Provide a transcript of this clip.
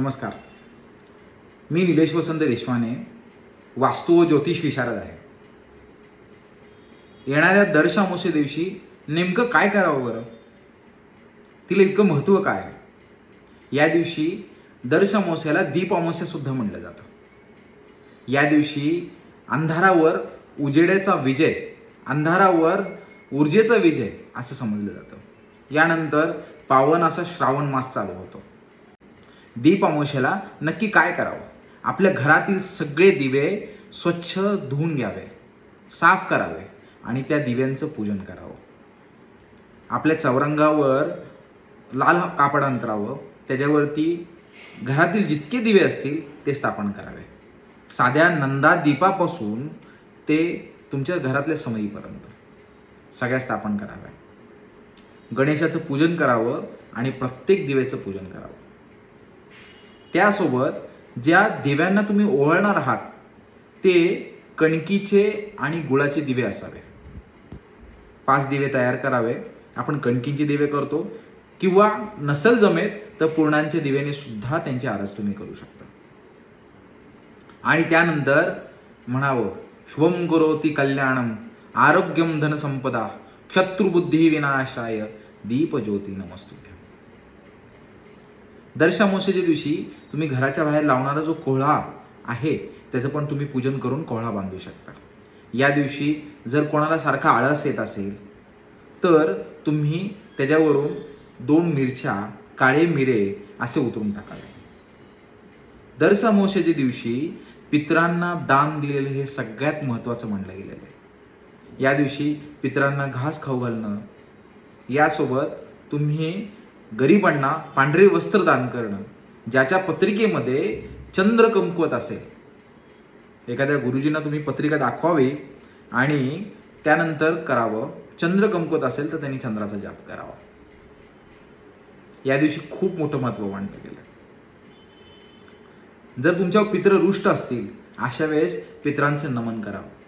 नमस्कार. मी निलेश वसंत देशवाने वास्तू व ज्योतिष विशारद आहे. येणाऱ्या दर्श अमावस्ये दिवशी नेमकं काय करावं बरं? तिला इतकं महत्त्व काय आहे? या दिवशी दर्श अमावस्याला दीप अमावस्या सुद्धा म्हटलं जातं. या दिवशी अंधारावर उजेड्याचा विजय अंधारावर ऊर्जेचा विजय असं समजलं जातं. यानंतर पावन असा श्रावण मास चालू होतो. दीप अमावस्येला नक्की काय करावं? आपल्या घरातील सगळे दिवे स्वच्छ धुवून घ्यावे साफ करावे आणि त्या दिव्यांचं पूजन करावं. आपल्या चौरंगावर लाल कापड अंतरावं त्याच्यावरती घरातील जितके दिवे असतील ते स्थापन करावे. साध्या नंदा दीपापासून ते तुमच्या घरातल्या समयीपर्यंत सगळ्या स्थापन कराव्या. गणेशाचं पूजन करावं आणि प्रत्येक दिव्याचं पूजन करावं. त्यासोबत ज्या दिव्यांना तुम्ही ओवाळणार आहात ते कणकीचे आणि गुळाचे दिवे असावे. पाच दिवे तयार करावे. आपण कणकीचे दिवे करतो किंवा नसल जमेत तर पूर्णांच्या दिव्याने सुद्धा त्यांची आरस तुम्ही करू शकता. आणि त्यानंतर म्हणावं शुभम करोती कल्याणम आरोग्यम धनसंपदा शत्रुबुद्धी विनाशाय दीपज्योती नमस्तुभ्यम दर्शामोशेच्या दिवशी तुम्ही घराच्या बाहेर लावणारा जो कोहळा आहे त्याचं पण तुम्ही पूजन करून कोहळा बांधू शकता. या दिवशी जर कोणाला सारखा आळस येत असेल तर तुम्ही त्याच्यावरून दोन मिरच्या काळे मिरे असे उतरून टाकावे दरसमोशाच्या दिवशी पितरांना दान दिलेलं हे सगळ्यात महत्त्वाचं म्हणलं गेलेलं आहे. या दिवशी पितरांना घास खाऊ घालणं यासोबत तुम्ही गरिबांना पांढरे वस्त्र दान करणं ज्याच्या पत्रिकेमध्ये चंद्र कमकुवत असेल. एखाद्या गुरुजींना तुम्ही पत्रिका दाखवावी आणि त्यानंतर करावं. चंद्र कमकुवत असेल तर त्यांनी चंद्राचा जाप करावा. या दिवशी खूप मोठं महत्त्व मांडलं गेलं. जर तुमच्यावर पित्र रुष्ट असतील अशा वेळेस पित्रांचं नमन करावं.